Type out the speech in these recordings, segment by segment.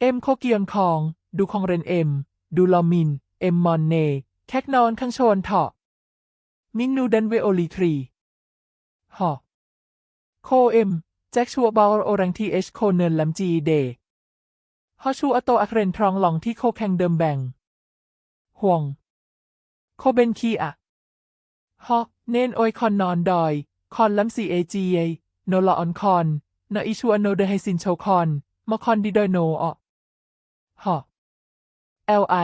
เอ็มโคเกียนคอง ดูคองเรนเอ็ม ดูลอมิน เอ็มมอนเน แคกนอนคังโชนเถาะมิงนูดันเวโอลีทรีหอโคเอ็ม แจ็คชัวบอลโอรังทีเอชโคเนินลัมจีเดฮอชูอโตอัคเรนทรองหลองที่โคแข่งเดิมแบ่ง ห่วง โคเบนคีอะฮอเนนโอยคอนนอนดอย คอนลัมซีเอจีเอโนลออนคอนนออิชัวโนเดไฮซินโชคอนมคอนดิโดโนอ ฮอเอลไอ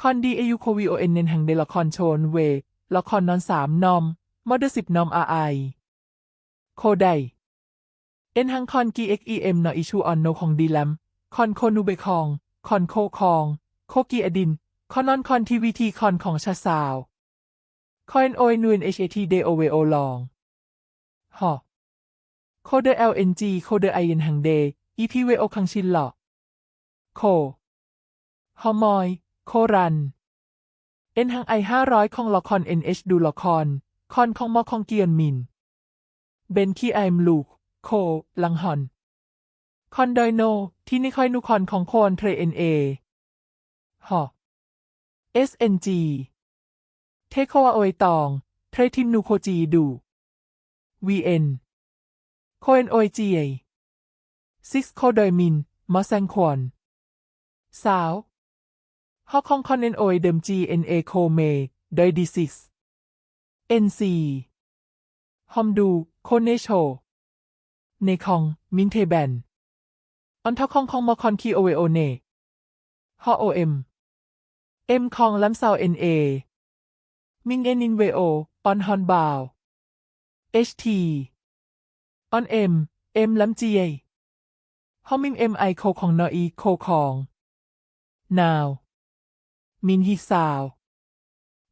คอนดีเอยูโควีโอเอ็นเนนหังเดละคอนโชนเวละครนอนสามนอม มอเดสิบนอมอาไอโคไดเอ็นหังคอนกีเอ็กอีเอ็มนออิชูออนโนของดีแลมคอนโคนูเบคอง คอนโคคอง โคกีอดิน คอนนอนคอนทีวีทีคอนของชาซาวคอยนโอยนูนเอชเอทีเดโอเวโอลองฮอโคเดอ LNG โคเดอไอเอ็นหังเดอีพีเวโอคังชินหลอ โค ฮอมอย โครัน เอ็นหังไอห้าร้อยของละคร NH ดูละคร คอนของมอคองเกียนมิน เบนคีไอมลูก โค ลังฮอน คอนไดโน ที่นี่คอยนูคอนของโคนเทรเอ็นเอฮอ SNG เทโคอาโอยตอง เทรทิมนูโคจีดู VN โคเอนโอยจีเอซิกโคโดยมิน มอแซงควอน สาวฮอกคองคอนเอนโอยเดิม GNA โคเมโดยดีซิก NC ฮอมดูโคเนโชเนคอง มินเทแบนออนทอคองคองมอคอนคีโอเวโอเนฮอโอเอ็มเอ็มคองลัมซาวเอ็นเอมิงเอนินเวโอออนฮอนบาว HT ออนเอ็มเอ็มลัมจีเอฮอมิมเอ็มไอโคของนออีโคของ นาวมินฮิซาว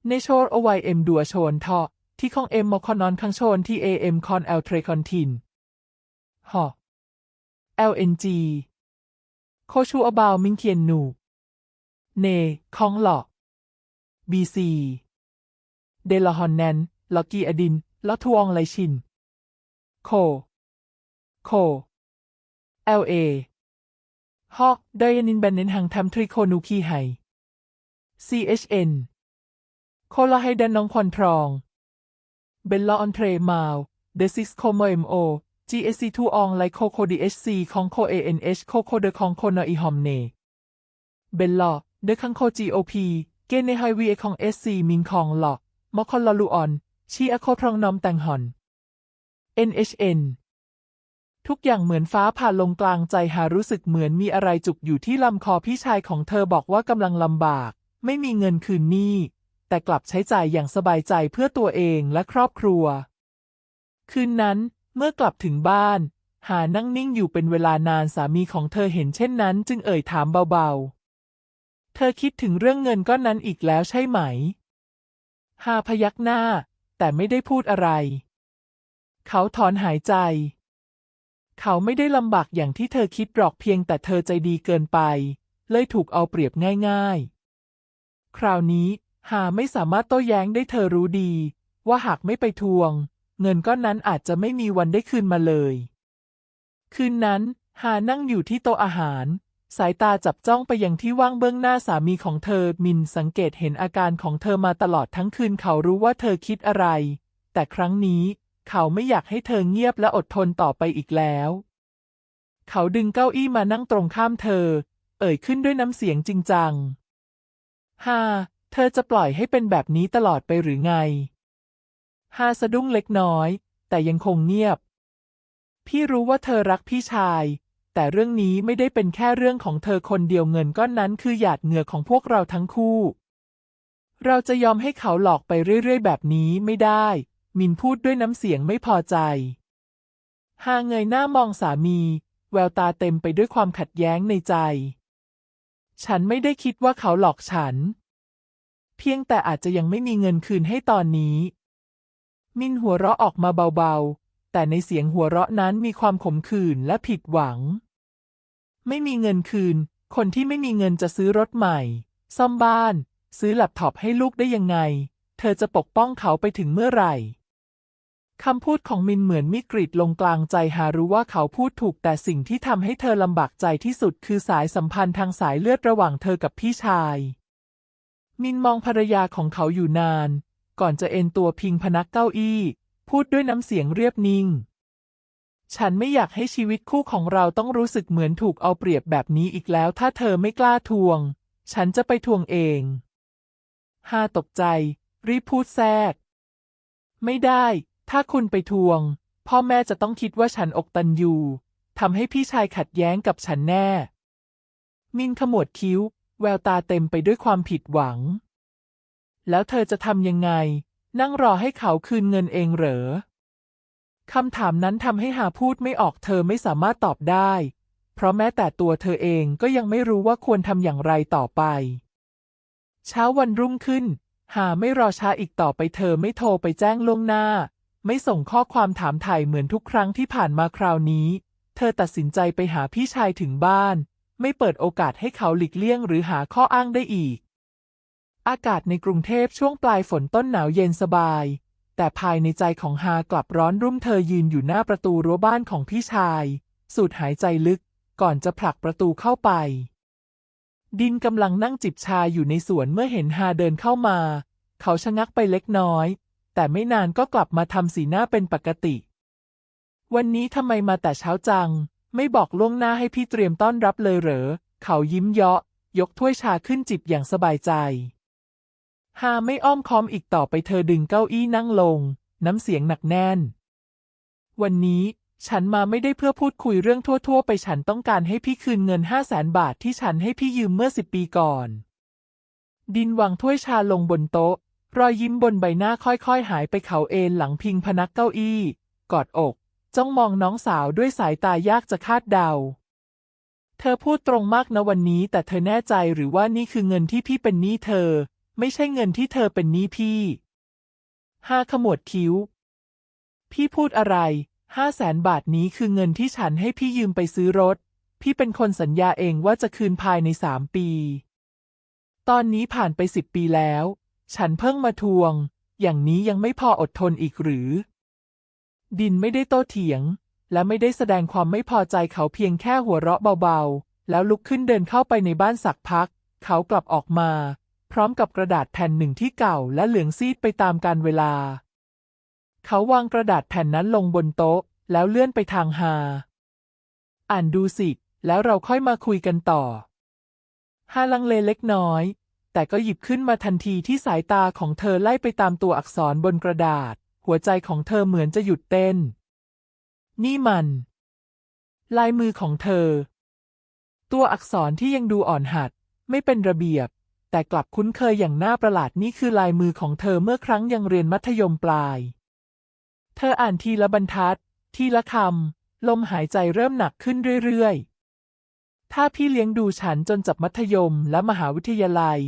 ในโชรโอไวเอ็มดัวโชนทอที่ของเอ็มมอคอนอนคังโชนที่เอเอ็มคอนเอลเทรคอนทินฮอ LNG โคชูอบาวมิงเคียนหนู เนคองหลอก BC เดลฮอนแนนลอกีอดินลอทวองไลชิน โค โค LA ฮอกไดยานินแบนเนนหังทำทริโคนูคีไฮ CHN โคลาไฮดันนองควันทรอง เบลลออนเทรมาวเดซิสโคโมเอ็มโอ GSC2 อองไลโคโคดี HC ของโค ANH โคโคเดของโคโนอีฮอมเน เบลลอเดคังโค GOP เกเนไฮวีเอของ SC มินคองหลอกมอคอนลอลูออนชีอโคพรองนอมแตงฮอน NHN ทุกอย่างเหมือนฟ้าผ่าลงกลางใจหารู้สึกเหมือนมีอะไรจุกอยู่ที่ลำคอพี่ชายของเธอบอกว่ากำลังลำบาก ไม่มีเงินคืนหนี้ แต่กลับใช้จ่ายอย่างสบายใจเพื่อตัวเองและครอบครัว คืนนั้นเมื่อกลับถึงบ้าน หานั่งนิ่งอยู่เป็นเวลานานสามีของเธอเห็นเช่นนั้นจึงเอ่ยถามเบาๆ เธอคิดถึงเรื่องเงินก้อนนั้นอีกแล้วใช่ไหม หาพยักหน้า แต่ไม่ได้พูดอะไร เขาถอนหายใจ เขาไม่ได้ลำบากอย่างที่เธอคิดหรอกเพียงแต่เธอใจดีเกินไป เลยถูกเอาเปรียบง่าย ๆ คราวนี้หาไม่สามารถโต้แย้งได้เธอรู้ดี ว่าหากไม่ไปทวง เงินก้อนนั้นอาจจะไม่มีวันได้คืนมาเลย คืนนั้นหานั่งอยู่ที่โต๊ะอาหาร สายตาจับจ้องไปยังที่ว่างเบื้องหน้าสามีของเธอมินสังเกตเห็นอาการของเธอมาตลอดทั้งคืนเขารู้ว่าเธอคิดอะไร แต่ครั้งนี้ เขาไม่อยากให้เธอเงียบและอดทนต่อไปอีกแล้ว เขาดึงเก้าอี้มานั่งตรงข้ามเธอ เอ่ยขึ้นด้วยน้ำเสียงจริงจังฮาเธอจะปล่อยให้เป็นแบบนี้ตลอดไปหรือไงฮาสะดุ้งเล็กน้อย แต่ยังคงเงียบ พี่รู้ว่าเธอรักพี่ชาย แต่เรื่องนี้ไม่ได้เป็นแค่เรื่องของเธอคนเดียวเงินก้อนนั้นคือหยาดเหงื่อของพวกเราทั้งคู่ เราจะยอมให้เขาหลอกไปเรื่อยๆ แบบนี้ไม่ได้ มินพูดด้วยน้ำเสียงไม่พอใจฮาเงยหน้ามองสามี แววตาเต็มไปด้วยความขัดแย้งในใจ ฉันไม่ได้คิดว่าเขาหลอกฉัน เพียงแต่อาจจะยังไม่มีเงินคืนให้ตอนนี้ มินหัวเราะออกมาเบาๆ แต่ในเสียงหัวเราะนั้นมีความขมขื่นและผิดหวัง ไม่มีเงินคืน คนที่ไม่มีเงินจะซื้อรถใหม่ ซ่อมบ้าน ซื้อแล็ปท็อปให้ลูกได้ยังไง เธอจะปกป้องเขาไปถึงเมื่อไหร่ คำพูดของมินเหมือนมิกริดลงกลางใจหารู้ว่าเขาพูดถูกแต่สิ่งที่ทำให้เธอลำบากใจที่สุดคือสายสัมพันธ์ทางสายเลือดระหว่างเธอกับพี่ชาย มินมองภรรยาของเขาอยู่นาน ก่อนจะเอนตัวพิงพนักเก้าอี้ พูดด้วยน้ำเสียงเรียบนิ่ง ฉันไม่อยากให้ชีวิตคู่ของเราต้องรู้สึกเหมือนถูกเอาเปรียบแบบนี้อีกแล้ว ถ้าเธอไม่กล้าทวง ฉันจะไปทวงเองฮาตกใจ รีบพูดแทรก ไม่ได้ ถ้าคุณไปทวง พ่อแม่จะต้องคิดว่าฉันอกตันยูทำให้พี่ชายขัดแย้งกับฉันแน่ มินขมวดคิ้ว แววตาเต็มไปด้วยความผิดหวัง แล้วเธอจะทำยังไง นั่งรอให้เขาคืนเงินเองเหรอคำถามนั้นทำให้หาพูดไม่ออกเธอไม่สามารถตอบได้ เพราะแม้แต่ตัวเธอเองก็ยังไม่รู้ว่าควรทำอย่างไรต่อไป เช้าวันรุ่งขึ้น หาไม่รอช้าอีกต่อไปเธอไม่โทรไปแจ้งล่วงหน้า ไม่ส่งข้อความถามไถ่เหมือนทุกครั้งที่ผ่านมาคราวนี้ เธอตัดสินใจไปหาพี่ชายถึงบ้าน ไม่เปิดโอกาสให้เขาหลีกเลี่ยงหรือหาข้ออ้างได้อีก อากาศในกรุงเทพช่วงปลายฝนต้นหนาวเย็นสบาย แต่ภายในใจของฮากลับร้อนรุ่มเธอยืนอยู่หน้าประตูรั้วบ้านของพี่ชาย สูดหายใจลึก ก่อนจะผลักประตูเข้าไป ดินกำลังนั่งจิบชาอยู่ในสวนเมื่อเห็นฮาเดินเข้ามา เขาชะงักไปเล็กน้อย แต่ไม่นานก็กลับมาทำสีหน้าเป็นปกติ วันนี้ทำไมมาแต่เช้าจัง ไม่บอกล่วงหน้าให้พี่เตรียมต้อนรับเลยเหรอ เขายิ้มเยาะ ยกถ้วยชาขึ้นจิบอย่างสบายใจ ฮาไม่อ้อมค้อมอีกต่อไปเธอดึงเก้าอี้นั่งลง น้ำเสียงหนักแน่น วันนี้ฉันมาไม่ได้เพื่อพูดคุยเรื่องทั่ว ๆ ไปฉันต้องการให้พี่คืนเงินห้าแสนบาทที่ฉันให้พี่ยืมเมื่อสิบปีก่อน ดินวางถ้วยชาลงบนโต๊ะ รอยยิ้มบนใบหน้าค่อยๆ หายไปเขาเอนหลังพิงพนักเก้าอี้ กอดอก จ้องมองน้องสาวด้วยสายตายากจะคาดเดา เธอพูดตรงมากนะวันนี้ แต่เธอแน่ใจหรือว่านี่คือเงินที่พี่เป็นหนี้เธอ ไม่ใช่เงินที่เธอเป็นหนี้พี่ห้าขมวดคิ้ว พี่พูดอะไรห้าแสนบาทนี้คือเงินที่ฉันให้พี่ยืมไปซื้อรถ พี่เป็นคนสัญญาเองว่าจะคืนภายในสามปี ตอนนี้ผ่านไปสิบปีแล้ว ฉันเพิ่งมาทวง อย่างนี้ยังไม่พออดทนอีกหรือ ดินไม่ได้โต้เถียง และไม่ได้แสดงความไม่พอใจเขาเพียงแค่หัวเราะเบาๆ แล้วลุกขึ้นเดินเข้าไปในบ้านสักพัก เขากลับออกมา พร้อมกับกระดาษแผ่นหนึ่งที่เก่าและเหลืองซีดไปตามกาลเวลา เขาวางกระดาษแผ่นนั้นลงบนโต๊ะ แล้วเลื่อนไปทางฮาอ่านดูสิ แล้วเราค่อยมาคุยกันต่อฮาลังเลเล็กน้อย แต่ก็หยิบขึ้นมาทันทีที่สายตาของเธอไล่ไปตามตัวอักษรบนกระดาษ หัวใจของเธอเหมือนจะหยุดเต้น นี่มัน ลายมือของเธอ ตัวอักษรที่ยังดูอ่อนหัด ไม่เป็นระเบียบ แต่กลับคุ้นเคยอย่างน่าประหลาดนี่คือลายมือของเธอเมื่อครั้งยังเรียนมัธยมปลาย เธออ่านทีละบรรทัด ทีละคำลมหายใจเริ่มหนักขึ้นเรื่อยๆถ้าพี่เลี้ยงดูฉันจนจบมัธยมและมหาวิทยาลัย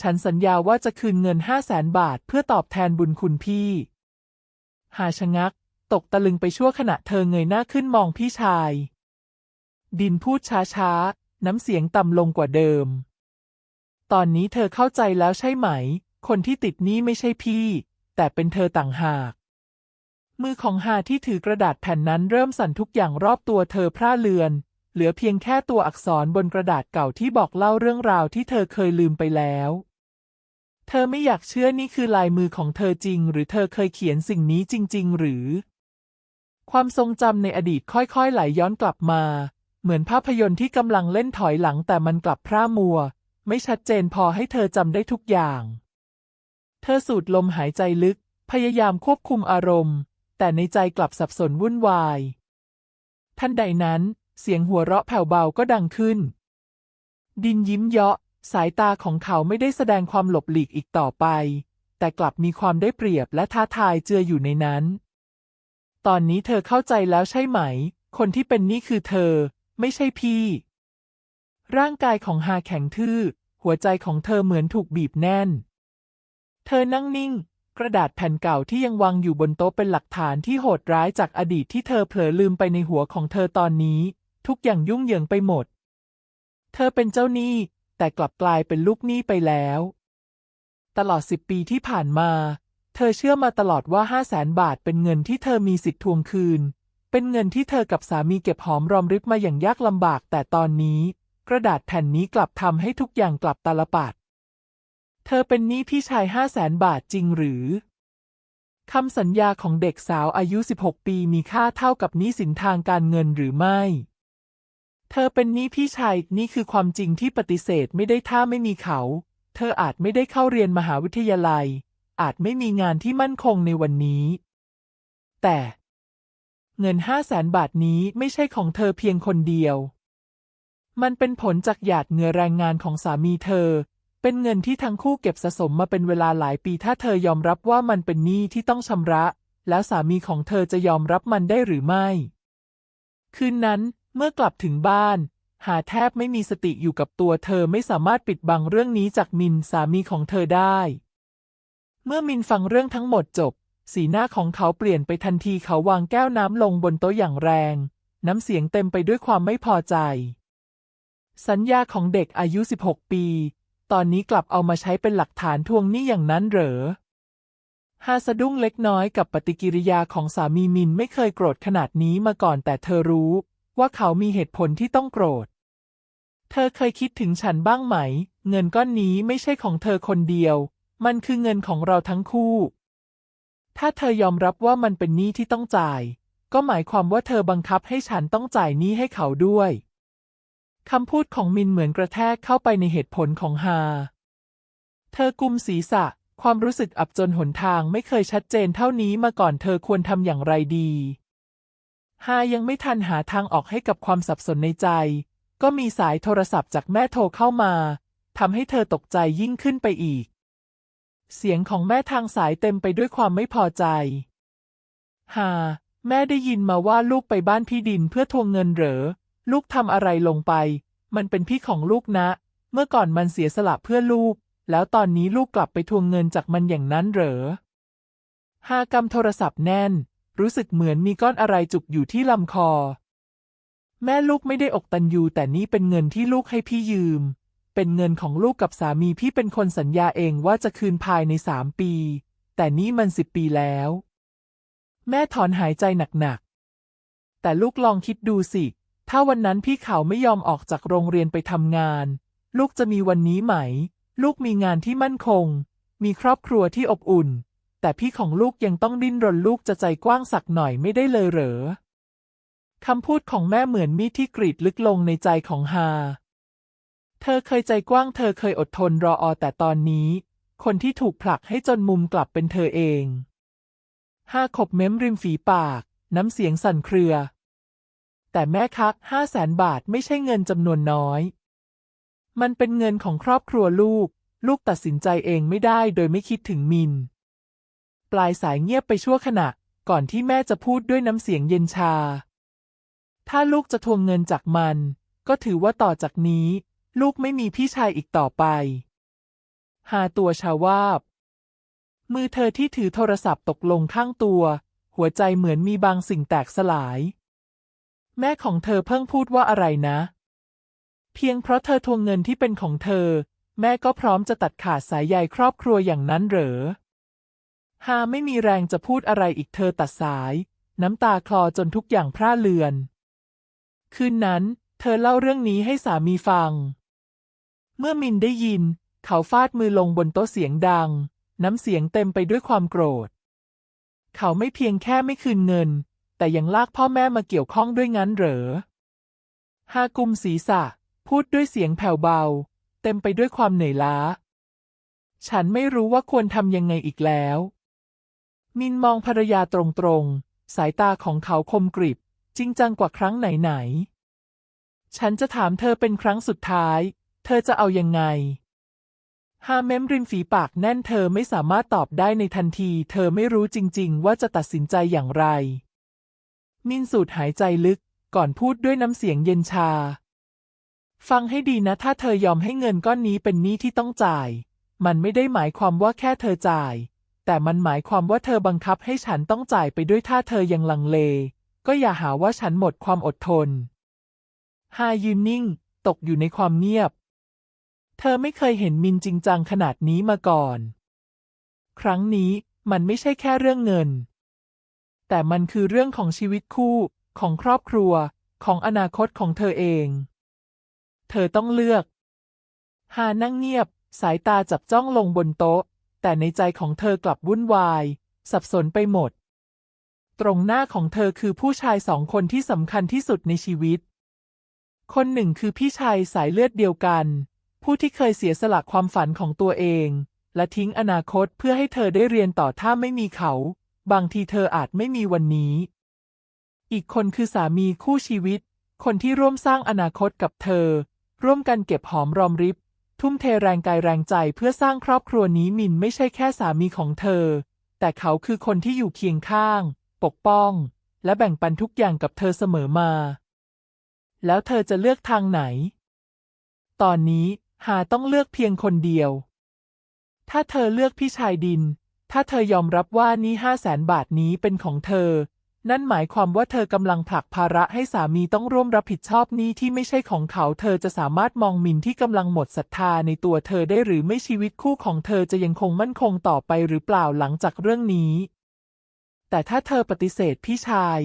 ฉันสัญญาว่าจะคืนเงินห้าแสนบาทเพื่อตอบแทนบุญคุณพี่ หาชะงัก ตกตะลึงไปชั่วขณะเธอเงยหน้าขึ้นมองพี่ชาย ดินพูดช้าๆ น้ำเสียงต่ำลงกว่าเดิม ตอนนี้เธอเข้าใจแล้วใช่ไหม คนที่ติดนี้ไม่ใช่พี่ แต่เป็นเธอต่างหาก มือของฮาที่ถือกระดาษแผ่นนั้นเริ่มสั่นทุกอย่างรอบตัวเธอพร่าเลือน เหลือเพียงแค่ตัวอักษรบนกระดาษเก่าที่บอกเล่าเรื่องราวที่เธอเคยลืมไปแล้ว เธอไม่อยากเชื่อนี่คือลายมือของเธอจริง หรือเธอเคยเขียนสิ่งนี้จริง ๆ หรือ ความทรงจำในอดีตค่อยๆ ไหลย้อนกลับมา เหมือนภาพยนตร์ที่กำลังเล่นถอยหลังแต่มันกลับพร่ามัว ไม่ชัดเจนพอให้เธอจำได้ทุกอย่าง เธอสูดลมหายใจลึก พยายามควบคุมอารมณ์ แต่ในใจกลับสับสนวุ่นวาย ทันใดนั้น เสียงหัวเราะแผ่วเบาก็ดังขึ้น ดินยิ้มเยาะ สายตาของเขาไม่ได้แสดงความหลบหลีกอีกต่อไป แต่กลับมีความได้เปรียบและท้าทายเจืออยู่ในนั้น ตอนนี้เธอเข้าใจแล้วใช่ไหม คนที่เป็นนี่คือเธอ ไม่ใช่พี่ ร่างกายของฮาแข็งทื่อ หัวใจของเธอเหมือนถูกบีบแน่น เธอนั่งนิ่งกระดาษแผ่นเก่าที่ยังวางอยู่บนโต๊ะเป็นหลักฐานที่โหดร้ายจากอดีตที่เธอเผลอลืมไปในหัวของเธอตอนนี้ ทุกอย่างยุ่งเหยิงไปหมด เธอเป็นเจ้าหนี้ แต่กลับกลายเป็นลูกหนี้ไปแล้ว ตลอดสิบปีที่ผ่านมา เธอเชื่อมาตลอดว่าห้าแสนบาทเป็นเงินที่เธอมีสิทธิ์ทวงคืน เป็นเงินที่เธอกับสามีเก็บหอมรอมริบมาอย่างยากลำบาก แต่ตอนนี้ กระดาษแผ่นนี้กลับทำให้ทุกอย่างกลับตาลปัดเธอเป็นหนี้พี่ชายห้าแสนบาทจริงหรือคำสัญญาของเด็กสาวอายุ 16 ปีมีค่าเท่ากับหนี้สินทางการเงินหรือไม่ เธอเป็นนี้พี่ชาย นี่คือความจริงที่ปฏิเสธไม่ได้ถ้าไม่มีเขา เธออาจไม่ได้เข้าเรียนมหาวิทยาลัย อาจไม่มีงานที่มั่นคงในวันนี้ แต่เงินห้าแสนบาทนี้ไม่ใช่ของเธอเพียงคนเดียว มันเป็นผลจากหยาดเหงื่อแรงงานของสามีเธอ เป็นเงินที่ทั้งคู่เก็บสะสมมาเป็นเวลาหลายปี ถ้าเธอยอมรับว่ามันเป็นหนี้ที่ต้องชำระ แล้วสามีของเธอจะยอมรับมันได้หรือไม่ คืนนั้น เมื่อกลับถึงบ้าน หาแทบไม่มีสติอยู่กับตัวเธอไม่สามารถปิดบังเรื่องนี้จากมินสามีของเธอได้ เมื่อมินฟังเรื่องทั้งหมดจบ สีหน้าของเขาเปลี่ยนไปทันทีเขาวางแก้วน้ำลงบนโต๊ะอย่างแรง น้ำเสียงเต็มไปด้วยความไม่พอใจ สัญญาของเด็กอายุ 16 ปี ตอนนี้กลับเอามาใช้เป็นหลักฐานทวงหนี้อย่างนั้นเหรอฮาสะดุ้งเล็กน้อยกับปฏิกิริยาของสามีมินไม่เคยโกรธขนาดนี้มาก่อนแต่เธอรู้ ว่าเขามีเหตุผลที่ต้องโกรธ เธอเคยคิดถึงฉันบ้างไหม เงินก้อนนี้ไม่ใช่ของเธอคนเดียว มันคือเงินของเราทั้งคู่ ถ้าเธอยอมรับว่ามันเป็นหนี้ที่ต้องจ่าย ก็หมายความว่าเธอบังคับให้ฉันต้องจ่ายหนี้ให้เขาด้วยคำพูดของมินเหมือนกระแทกเข้าไปในเหตุผลของฮา เธอกุมศีรษะ ความรู้สึกอับจนหนทางไม่เคยชัดเจนเท่านี้มาก่อนเธอควรทำอย่างไรดี ฮายังไม่ทันหาทางออกให้กับความสับสนในใจ ก็มีสายโทรศัพท์จากแม่โทรเข้ามาทำให้เธอตกใจยิ่งขึ้นไปอีก เสียงของแม่ทางสายเต็มไปด้วยความไม่พอใจฮาแม่ได้ยินมาว่าลูกไปบ้านพี่ดินเพื่อทวงเงินเหรอ ลูกทำอะไรลงไป มันเป็นพี่ของลูกนะ เมื่อก่อนมันเสียสละเพื่อลูก แล้วตอนนี้ลูกกลับไปทวงเงินจากมันอย่างนั้นเหรอฮากำโทรศัพท์แน่น รู้สึกเหมือนมีก้อนอะไรจุกอยู่ที่ลำคอ แม่ลูกไม่ได้อกตันยูแต่นี่เป็นเงินที่ลูกให้พี่ยืม เป็นเงินของลูกกับสามีพี่เป็นคนสัญญาเองว่าจะคืนภายในสามปี แต่นี่มันสิบปีแล้ว แม่ถอนหายใจหนักๆ แต่ลูกลองคิดดูสิ ถ้าวันนั้นพี่เขาไม่ยอมออกจากโรงเรียนไปทำงาน ลูกจะมีวันนี้ไหม ลูกมีงานที่มั่นคง มีครอบครัวที่อบอุ่น แต่พี่ของลูกยังต้องดิ้นรนลูกจะใจกว้างสักหน่อยไม่ได้เลยเหรอคำพูดของแม่เหมือนมีดที่กรีดลึกลงในใจของฮา เธอเคยใจกว้างเธอเคยอดทนรออแต่ตอนนี้ คนที่ถูกผลักให้จนมุมกลับเป็นเธอเองห้าขบเม้มริมฝีปาก น้ำเสียงสั่นเครือ แต่แม่คักห้าแสนบาทไม่ใช่เงินจำนวนน้อย มันเป็นเงินของครอบครัวลูก ลูกตัดสินใจเองไม่ได้โดยไม่คิดถึงมิน ปลายสายเงียบไปชั่วขณะ ก่อนที่แม่จะพูดด้วยน้ำเสียงเย็นชา ถ้าลูกจะทวงเงินจากมัน ก็ถือว่าต่อจากนี้ ลูกไม่มีพี่ชายอีกต่อไป หาตัวชาวาบ มือเธอที่ถือโทรศัพท์ตกลงข้างตัว หัวใจเหมือนมีบางสิ่งแตกสลาย แม่ของเธอเพิ่งพูดว่าอะไรนะ เพียงเพราะเธอทวงเงินที่เป็นของเธอ แม่ก็พร้อมจะตัดขาดสายใยครอบครัวอย่างนั้นเหรอ ฮาไม่มีแรงจะพูดอะไรอีกเธอตัดสาย น้ำตาคลอจนทุกอย่างพร่าเลือน คืนนั้น เธอเล่าเรื่องนี้ให้สามีฟัง เมื่อมินได้ยิน เขาฟาดมือลงบนโต๊ะเสียงดัง น้ำเสียงเต็มไปด้วยความโกรธ เขาไม่เพียงแค่ไม่คืนเงิน แต่ยังลากพ่อแม่มาเกี่ยวข้องด้วยงั้นเหรอฮากุมศีรษะ พูดด้วยเสียงแผ่วเบา เต็มไปด้วยความเหนื่อยล้า ฉันไม่รู้ว่าควรทำยังไงอีกแล้ว มินมองภรรยาตรงๆ สายตาของเขาคมกริบ จริงจังกว่าครั้งไหนๆ ฉันจะถามเธอเป็นครั้งสุดท้าย เธอจะเอายังไง ฮาเมมริมฝีปากแน่นเธอไม่สามารถตอบได้ในทันที เธอไม่รู้จริงๆ ว่าจะตัดสินใจอย่างไร มินสูดหายใจลึกก่อนพูดด้วยน้ำเสียงเย็นชา ฟังให้ดีนะ ถ้าเธอยอมให้เงินก้อนนี้เป็นหนี้ที่ต้องจ่าย มันไม่ได้หมายความว่าแค่เธอจ่าย แต่มันหมายความว่าเธอบังคับให้ฉันต้องจ่ายไปด้วยถ้าเธอยังลังเล ก็อย่าหาว่าฉันหมดความอดทนฮายืนนิ่ง ตกอยู่ในความเงียบ เธอไม่เคยเห็นมินจริงจังขนาดนี้มาก่อน ครั้งนี้มันไม่ใช่แค่เรื่องเงิน แต่มันคือเรื่องของชีวิตคู่ ของครอบครัว ของอนาคตของเธอเอง เธอต้องเลือกฮานั่งเงียบ สายตาจับจ้องลงบนโต๊ะ แต่ในใจของเธอกลับวุ่นวาย สับสนไปหมด ตรงหน้าของเธอคือผู้ชายสองคนที่สำคัญที่สุดในชีวิต คนหนึ่งคือพี่ชายสายเลือดเดียวกัน ผู้ที่เคยเสียสละความฝันของตัวเอง และทิ้งอนาคตเพื่อให้เธอได้เรียนต่อถ้าไม่มีเขา บางทีเธออาจไม่มีวันนี้ อีกคนคือสามีคู่ชีวิต คนที่ร่วมสร้างอนาคตกับเธอ ร่วมกันเก็บหอมรอมริบ ทุ่มเทแรงกายแรงใจเพื่อสร้างครอบครัวนี้มินไม่ใช่แค่สามีของเธอ แต่เขาคือคนที่อยู่เคียงข้าง ปกป้อง และแบ่งปันทุกอย่างกับเธอเสมอมา แล้วเธอจะเลือกทางไหน ตอนนี้หาต้องเลือกเพียงคนเดียว ถ้าเธอเลือกพี่ชายดิน ถ้าเธอยอมรับว่านี่ห้าแสนบาทนี้เป็นของเธอ นั่นหมายความว่าเธอกำลังผลักภาระให้สามีต้องร่วมรับผิดชอบหนี้ที่ไม่ใช่ของเขา เธอจะสามารถมองหมินที่กำลังหมดศรัทธาในตัวเธอได้หรือไม่ชีวิตคู่ของเธอจะยังคงมั่นคงต่อไปหรือเปล่าหลังจากเรื่องนี้ แต่ถ้าเธอปฏิเสธพี่ชาย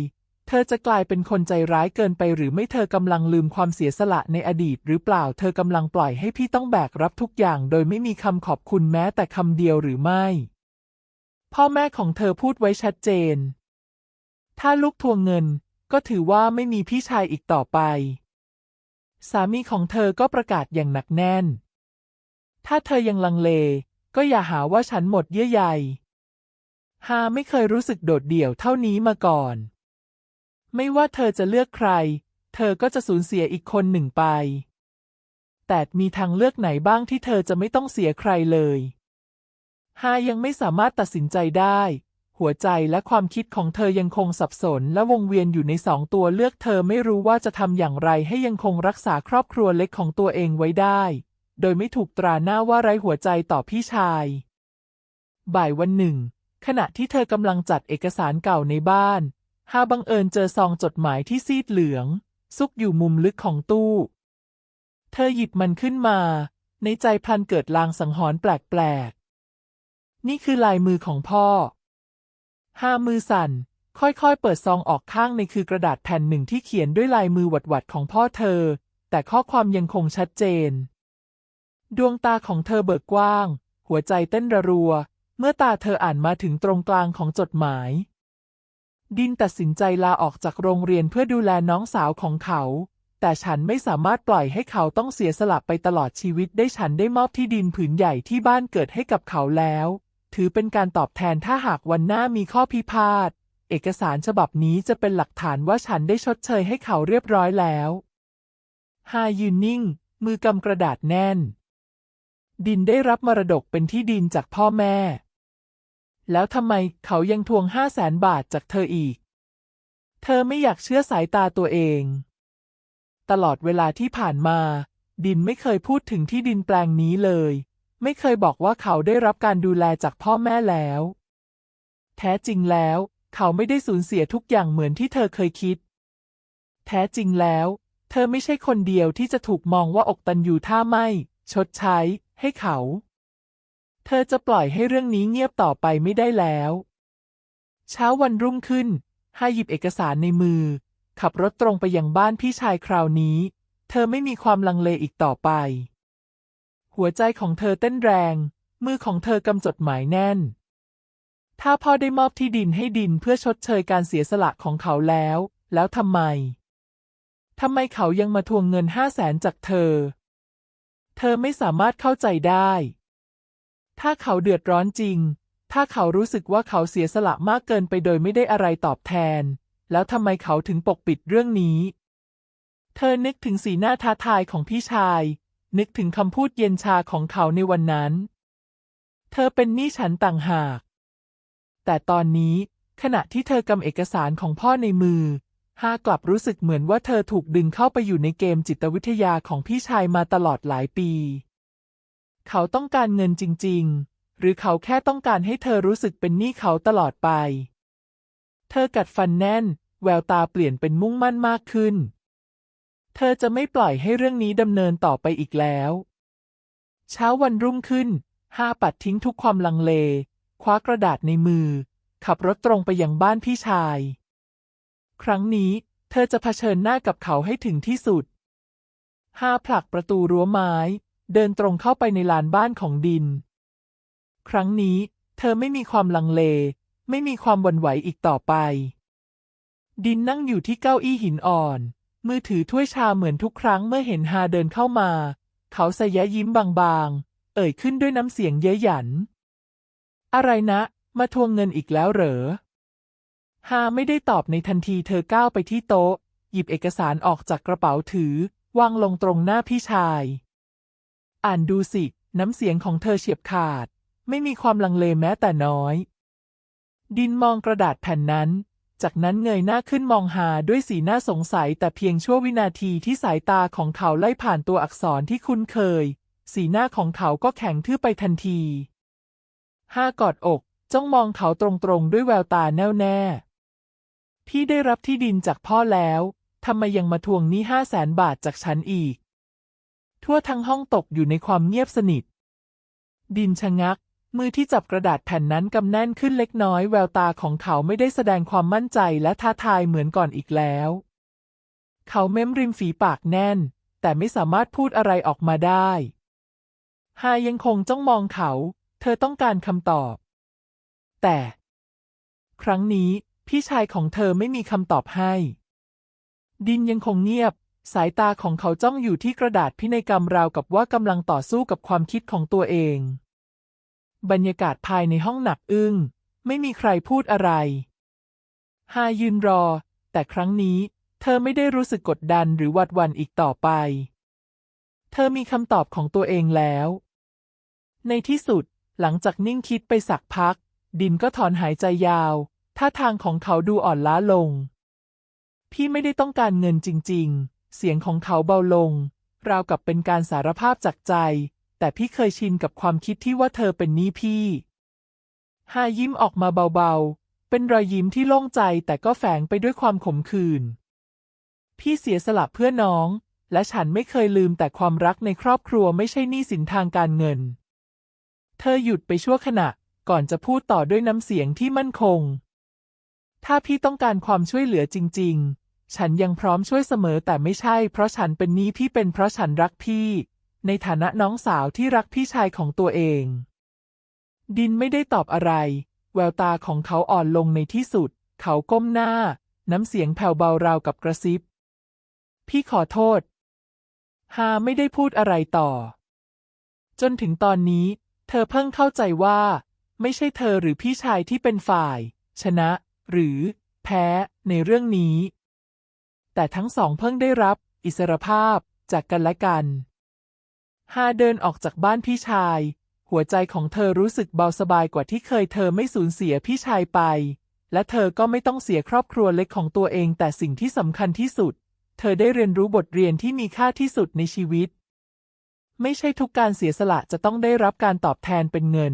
เธอจะกลายเป็นคนใจร้ายเกินไปหรือไม่เธอกำลังลืมความเสียสละในอดีต หรือเปล่าเธอกำลังปล่อยให้พี่ต้องแบกรับทุกอย่าง โดยไม่มีคำขอบคุณแม้แต่คำเดียวหรือไม่ พ่อแม่ของเธอพูดไว้ชัดเจน ถ้าลูกทวงเงินก็ถือว่าไม่มีพี่ชายอีกต่อไป สามีของเธอก็ประกาศอย่างหนักแน่น ถ้าเธอยังลังเล ก็อย่าหาว่าฉันหมดเยื่อใยฮาไม่เคยรู้สึกโดดเดี่ยวเท่านี้มาก่อน ไม่ว่าเธอจะเลือกใคร เธอก็จะสูญเสียอีกคนหนึ่งไป แต่มีทางเลือกไหนบ้างที่เธอจะไม่ต้องเสียใครเลยฮายังไม่สามารถตัดสินใจได้ หัวใจและความคิดของเธอยังคงสับสนและวงเวียนอยู่ในสองตัวเลือกเธอไม่รู้ว่าจะทำอย่างไรให้ยังคงรักษาครอบครัวเล็กของตัวเองไว้ได้ โดยไม่ถูกตราหน้าว่าไร้หัวใจต่อพี่ชาย บ่ายวันหนึ่ง ขณะที่เธอกำลังจัดเอกสารเก่าในบ้านฮาบังเอิญเจอซองจดหมายที่ซีดเหลือง ซุกอยู่มุมลึกของตู้ เธอหยิบมันขึ้นมา ในใจพลันเกิดลางสังหรณ์แปลกๆ นี่คือลายมือของพ่อ ฮามือสั่น ค่อยๆ เปิดซองออกข้างในคือกระดาษแผ่นหนึ่งที่เขียนด้วยลายมือหวัดๆของพ่อเธอ แต่ข้อความยังคงชัดเจน ดวงตาของเธอเบิกกว้าง หัวใจเต้นระรัว เมื่อตาเธออ่านมาถึงตรงกลางของจดหมาย ดินตัดสินใจลาออกจากโรงเรียนเพื่อดูแลน้องสาวของเขา แต่ฉันไม่สามารถปล่อยให้เขาต้องเสียสละไปตลอดชีวิตได้ฉันได้มอบที่ดินผืนใหญ่ที่บ้านเกิดให้กับเขาแล้ว ถือเป็นการตอบแทนถ้าหากวันหน้ามีข้อพิพาท เอกสารฉบับนี้จะเป็นหลักฐานว่าฉันได้ชดเชยให้เขาเรียบร้อยแล้วฮายืนนิ่ง มือกำกระดาษแน่น ดินได้รับมรดกเป็นที่ดินจากพ่อแม่ แล้วทำไมเขายังทวงห้าแสนบาทจากเธออีก เธอไม่อยากเชื่อสายตาตัวเอง ตลอดเวลาที่ผ่านมา ดินไม่เคยพูดถึงที่ดินแปลงนี้เลย ไม่เคยบอกว่าเขาได้รับการดูแลจากพ่อแม่แล้ว แท้จริงแล้ว เขาไม่ได้สูญเสียทุกอย่างเหมือนที่เธอเคยคิด แท้จริงแล้ว เธอไม่ใช่คนเดียวที่จะถูกมองว่าอกตันอยู่ถ้าไม่ ชดใช้ ให้เขา เธอจะปล่อยให้เรื่องนี้เงียบต่อไปไม่ได้แล้ว เช้าวันรุ่งขึ้นฮาหยิบเอกสารในมือ ขับรถตรงไปยังบ้านพี่ชายคราวนี้ เธอไม่มีความลังเลอีกต่อไป หัวใจของเธอเต้นแรง มือของเธอกำจดหมายแน่น ถ้าพ่อได้มอบที่ดินให้ดินเพื่อชดเชยการเสียสละของเขาแล้ว แล้วทำไมทำไมเขายังมาทวงเงินห้าแสนจากเธอ เธอไม่สามารถเข้าใจได้ ถ้าเขาเดือดร้อนจริง ถ้าเขารู้สึกว่าเขาเสียสละมากเกินไปโดยไม่ได้อะไรตอบแทน แล้วทำไมเขาถึงปกปิดเรื่องนี้ เธอนึกถึงสีหน้าท้าทายของพี่ชาย นึกถึงคำพูดเย็นชาของเขาในวันนั้น เธอเป็นหนี้ฉันต่างหาก แต่ตอนนี้ขณะที่เธอกำเอกสารของพ่อในมือฮากลับรู้สึกเหมือนว่าเธอถูกดึงเข้าไปอยู่ในเกมจิตวิทยาของพี่ชายมาตลอดหลายปี เขาต้องการเงินจริง ๆ หรือเขาแค่ต้องการให้เธอรู้สึกเป็นหนี้เขาตลอดไป เธอกัดฟันแน่น แววตาเปลี่ยนเป็นมุ่งมั่นมากขึ้น เธอจะไม่ปล่อยให้เรื่องนี้ดำเนินต่อไปอีกแล้ว เช้าวันรุ่งขึ้นฮาปัดทิ้งทุกความลังเล คว้ากระดาษในมือ ขับรถตรงไปยังบ้านพี่ชาย ครั้งนี้เธอจะเผชิญหน้ากับเขาให้ถึงที่สุดห้าผลักประตูรั้วไม้ เดินตรงเข้าไปในลานบ้านของดิน ครั้งนี้เธอไม่มีความลังเล ไม่มีความวั่นไหวอีกต่อไป ดินนั่งอยู่ที่เก้าอี้หินอ่อน มือถือถ้วยชาเหมือนทุกครั้งเมื่อเห็นฮาเดินเข้ามา เขาสยะยิ้มบางๆ เอ่ยขึ้นด้วยน้ำเสียงเย้ยหยัน อะไรนะ มาทวงเงินอีกแล้วเหรอ ฮาไม่ได้ตอบในทันทีเธอก้าวไปที่โต๊ะ หยิบเอกสารออกจากกระเป๋าถือ วางลงตรงหน้าพี่ชาย อ่านดูสิ น้ำเสียงของเธอเฉียบขาด ไม่มีความลังเลแม้แต่น้อย ดินมองกระดาษแผ่นนั้น จากนั้นเงยหน้าขึ้นมองหาด้วยสีหน้าสงสัยแต่เพียงชั่ววินาทีที่สายตาของเขาไล่ผ่านตัวอักษรที่คุ้นเคย สีหน้าของเขาก็แข็งทื่อไปทันทีห้ากอดอกจ้องมองเขาตรงๆ ด้วยแววตาแน่วแน่ พี่ได้รับที่ดินจากพ่อแล้วทำไมยังมาทวงหนี้ห้าแสนบาทจากฉันอีก ทั่วทั้งห้องตกอยู่ในความเงียบสนิท ดินชะงัก มือที่จับกระดาษแผ่นนั้นกำแน่นขึ้นเล็กน้อย แววตาของเขาไม่ได้แสดงความมั่นใจและท้าทายเหมือนก่อนอีกแล้ว เขาเม้มริมฝีปากแน่น แต่ไม่สามารถพูดอะไรออกมาได้ฮายังคงจ้องมองเขา เธอต้องการคำตอบ แต่ ครั้งนี้พี่ชายของเธอไม่มีคำตอบให้ ดินยังคงเงียบ สายตาของเขาจ้องอยู่ที่กระดาษพินัยกรรมราวกับว่ากำลังต่อสู้กับความคิดของตัวเอง บรรยากาศภายในห้องหนักอึ้ง ไม่มีใครพูดอะไร ฮายืนรอ แต่ครั้งนี้ เธอไม่ได้รู้สึกกดดันหรือวัดวันอีกต่อไป เธอมีคำตอบของตัวเองแล้ว ในที่สุด หลังจากนิ่งคิดไปสักพัก ดินก็ถอนหายใจยาวท่าทางของเขาดูอ่อนล้าลง พี่ไม่ได้ต้องการเงินจริง ๆ เสียงของเขาเบาลง ราวกับเป็นการสารภาพจากใจ แต่พี่เคยชินกับความคิดที่ว่าเธอเป็นหนี้พี่ฮายิ้มออกมาเบาๆ เป็นรอยยิ้มที่โล่งใจแต่ก็แฝงไปด้วยความขมขื่น พี่เสียสละเพื่อน้อง และฉันไม่เคยลืมแต่ความรักในครอบครัวไม่ใช่หนี้สินทางการเงิน เธอหยุดไปชั่วขณะก่อนจะพูดต่อด้วยน้ำเสียงที่มั่นคง ถ้าพี่ต้องการความช่วยเหลือจริง ๆ ฉันยังพร้อมช่วยเสมอแต่ไม่ใช่เพราะฉันเป็นหนี้พี่เป็นเพราะฉันรักพี่ ในฐานะน้องสาวที่รักพี่ชายของตัวเอง ดินไม่ได้ตอบอะไร แววตาของเขาอ่อนลงในที่สุด เขาก้มหน้า น้ำเสียงแผ่วเบาราวกับกระซิบ พี่ขอโทษ ฮาไม่ได้พูดอะไรต่อ จนถึงตอนนี้ เธอเพิ่งเข้าใจว่า ไม่ใช่เธอหรือพี่ชายที่เป็นฝ่าย ชนะ หรือ แพ้ในเรื่องนี้ แต่ทั้งสองเพิ่งได้รับ อิสรภาพจากกันและกัน ฮาเดินออกจากบ้านพี่ชาย หัวใจของเธอรู้สึกเบาสบายกว่าที่เคยเธอไม่สูญเสียพี่ชายไป และเธอก็ไม่ต้องเสียครอบครัวเล็กของตัวเองแต่สิ่งที่สำคัญที่สุด เธอได้เรียนรู้บทเรียนที่มีค่าที่สุดในชีวิต ไม่ใช่ทุกการเสียสละจะต้องได้รับการตอบแทนเป็นเงิน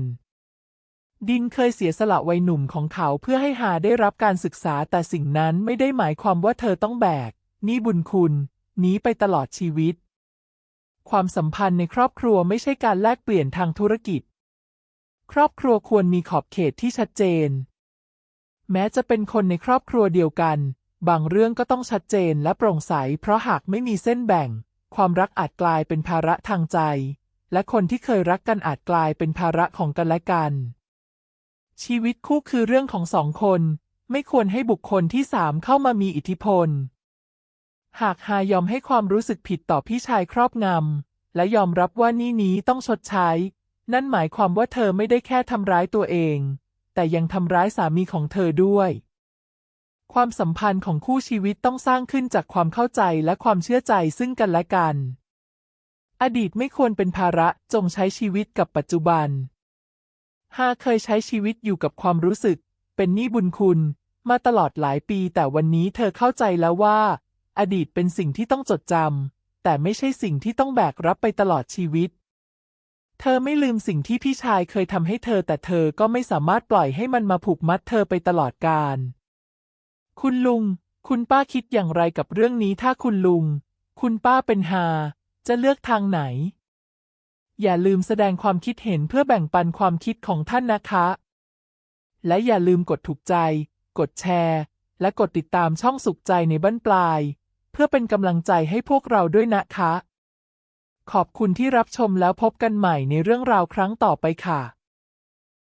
ดินเคยเสียสละวัยหนุ่มของเขาเพื่อให้หาได้รับการศึกษาแต่สิ่งนั้นไม่ได้หมายความว่าเธอต้องแบก นี้บุญคุณ นี้ไปตลอดชีวิต ความสัมพันธ์ในครอบครัวไม่ใช่การแลกเปลี่ยนทางธุรกิจ ครอบครัวควรมีขอบเขตที่ชัดเจน แม้จะเป็นคนในครอบครัวเดียวกัน บางเรื่องก็ต้องชัดเจนและโปร่งใส เพราะหากไม่มีเส้นแบ่ง ความรักอาจกลายเป็นภาระทางใจ และคนที่เคยรักกันอาจกลายเป็นภาระของกันและกัน ชีวิตคู่คือเรื่องของสองคน ไม่ควรให้บุคคลที่สามเข้ามามีอิทธิพล หากฮายอมให้ความรู้สึกผิดต่อพี่ชายครอบงำ และยอมรับว่านี่นี้ต้องชดใช้ นั่นหมายความว่าเธอไม่ได้แค่ทำร้ายตัวเอง แต่ยังทำร้ายสามีของเธอด้วย ความสัมพันธ์ของคู่ชีวิตต้องสร้างขึ้นจากความเข้าใจและความเชื่อใจซึ่งกันและกัน อดีตไม่ควรเป็นภาระจงใช้ชีวิตกับปัจจุบันฮาเคยใช้ชีวิตอยู่กับความรู้สึก เป็นหนี้บุญคุณ มาตลอดหลายปีแต่วันนี้เธอเข้าใจแล้วว่า อดีตเป็นสิ่งที่ต้องจดจำแต่ไม่ใช่สิ่งที่ต้องแบกรับไปตลอดชีวิต เธอไม่ลืมสิ่งที่พี่ชายเคยทำให้เธอ แต่เธอก็ไม่สามารถปล่อยให้มันมาผูกมัดเธอไปตลอดกาลคุณลุง คุณป้าคิดอย่างไรกับเรื่องนี้ถ้าคุณลุง คุณป้าเป็นฮาจะเลือกทางไหน อย่าลืมแสดงความคิดเห็นเพื่อแบ่งปันความคิดของท่านนะคะ และอย่าลืมกดถูกใจ กดแชร์ และกดติดตามช่องสุขใจในบั้นปลาย พื่อเป็นกำลังใจให้พวกเราด้วยนะคะ ขอบคุณที่รับชมแล้วพบกันใหม่ในเรื่องราวครั้งต่อไปค่ะ